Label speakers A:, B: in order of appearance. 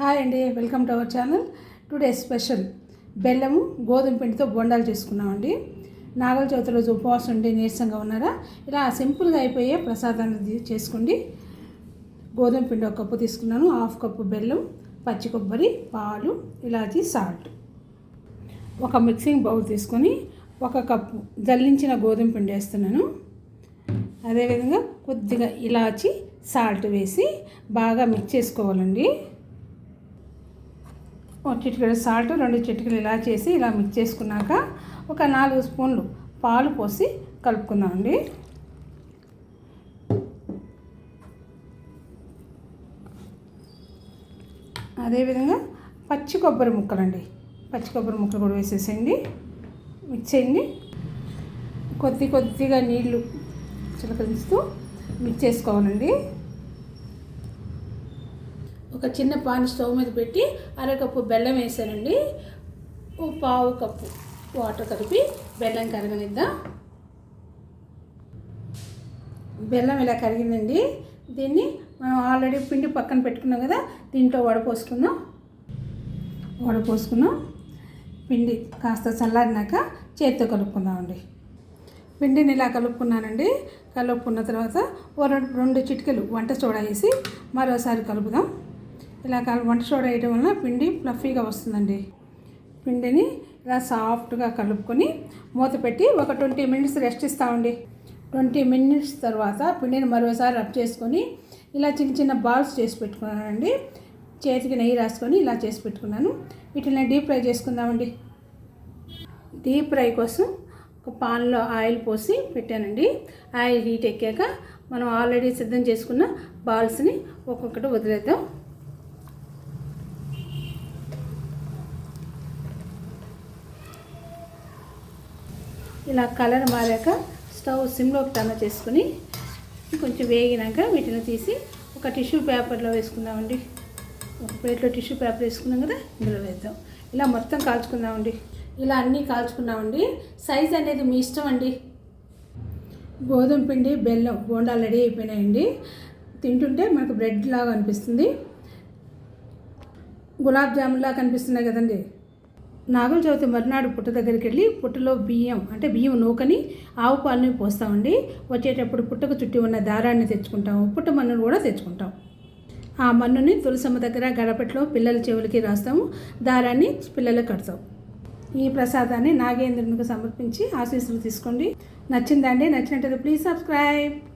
A: Hi అండి welcome to our channel. Today special బెల్లము గోధుమ పిండితో బొండాలు చేసుకున్నామండి. నాగల చవితి రోజు ఉపవాసం ఉండి నీరసంగా ఉన్నారా? ఇలా సింపుల్గా అయిపోయే ప్రసాదాన్ని చేసుకోండి. గోధుమ పిండి ఒక కప్పు తీసుకున్నాను హాఫ్ కప్పు బెల్లం పచ్చి కొబ్బరి పాలు ఇలాచి సాల్ట్. ఒక మిక్సింగ్ బౌల్ తీసుకొని ఒక కప్పు జల్లించిన గోధుమ పిండి వేస్తున్నాను. అదేవిధంగా కొద్దిగా ఇలాచి సాల్ట్ వేసి బాగా మిక్స్ చేసుకోవాలండి. ఒక చిటికెడు సాల్ట్ రెండు చిటికలు ఇలా చేసి ఇలా మిక్స్ చేసుకున్నాక ఒక నాలుగు స్పూన్లు పాలు పోసి కలుపుకుందామండి అదేవిధంగా పచ్చి కొబ్బరి ముక్కలండి. పచ్చి కొబ్బరి ముక్కలు కూడా వేసేసేయండి. మిక్స్ చేయండి. కొద్ది కొద్దిగా నీళ్ళు చిలకరిస్తూ మిక్స్ చేసుకోవాలండి. ఒక చిన్న పాన్ స్టవ్ మీద పెట్టి అరకప్పు బెల్లం వేసానండి. ఓ పావు కప్పు వాటర్ కలిపి బెల్లం కరగనిద్దాం. బెల్లం ఇలా కరిగిందండి. దీన్ని మనం ఆల్రెడీ పిండి పక్కన పెట్టుకున్నాం కదా దీంట్లో వడపోసుకుందాం. వడపోసుకున్నాం. పిండి కాస్త చల్లారినాక చేతితో కలుపుకుందామండి. పిండిని ఇలా కలుపుకున్నానండి. కలుపుకున్న తర్వాత ఓ రెండు రెండు వంట సోడా వేసి మరోసారి కలుపుదాం. ఇలా కల వంట సోడా వేయడం వల్ల పిండి ఫ్లఫీగా వస్తుందండి. పిండిని ఇలా సాఫ్ట్గా కలుపుకొని మూత పెట్టి ఒక ట్వంటీ మినిట్స్ రెస్ట్ ఇస్తామండి. ట్వంటీ మినిట్స్ తర్వాత పిండిని మరోసారి రబ్ చేసుకొని ఇలా చిన్న చిన్న బాల్స్ చేసి పెట్టుకున్నానండి. చేతికి నెయ్యి రాసుకొని ఇలా చేసి పెట్టుకున్నాను. వీటిని డీప్ ఫ్రై చేసుకుందామండి. డీప్ ఫ్రై కోసం ఒక పాన్లో ఆయిల్ పోసి పెట్టానండి. ఆయిల్ హీట్ ఎక్కాక మనం ఆల్రెడీ సిద్ధం చేసుకున్న బాల్స్ని ఒక్కొక్కటి వదిలేద్దాం. ఇలా కలర్ మారాక స్టవ్ సిమ్లోకి టర్న్ చేసుకుని కొంచెం వేగినాక వీటిని తీసి ఒక టిష్యూ పేపర్లో వేసుకుందామండి. ఒక ప్లేట్లో టిష్యూ పేపర్ వేసుకున్నాం కదా ఇందులో వేద్దాం. ఇలా మొత్తం కాల్చుకుందామండి. ఇలా అన్నీ కాల్చుకున్నామండి. సైజ్ అనేది మీ ఇష్టం అండి. గోధుమ పిండి బెల్లం బోండాలు రెడీ అయిపోయినాయండి. తింటుంటే మనకు బ్రెడ్ లాగా అనిపిస్తుంది. గులాబ్ జామున్లా కనిపిస్తున్నాయి కదండి. నాగుల చవితి మరునాడు పుట్ట దగ్గరికి వెళ్ళి పుట్టలో బియ్యం అంటే బియ్యం నూకని ఆవు పాలని పోస్తామండి. వచ్చేటప్పుడు పుట్టకు చుట్టి ఉన్న దారాన్ని తెచ్చుకుంటాము పుట్ట మన్నును కూడా తెచ్చుకుంటాం ఆ మన్నుని తులసమ్మ దగ్గర గడపట్లో పిల్లల చెవులకి రాస్తాము దారాన్ని పిల్లలకు కడతాం ఈ ప్రసాదాన్ని నాగేంద్రునికి సమర్పించి ఆశీస్సులు తీసుకోండి. నచ్చిందండి నచ్చినట్టయితే ప్లీజ్ సబ్స్క్రైబ్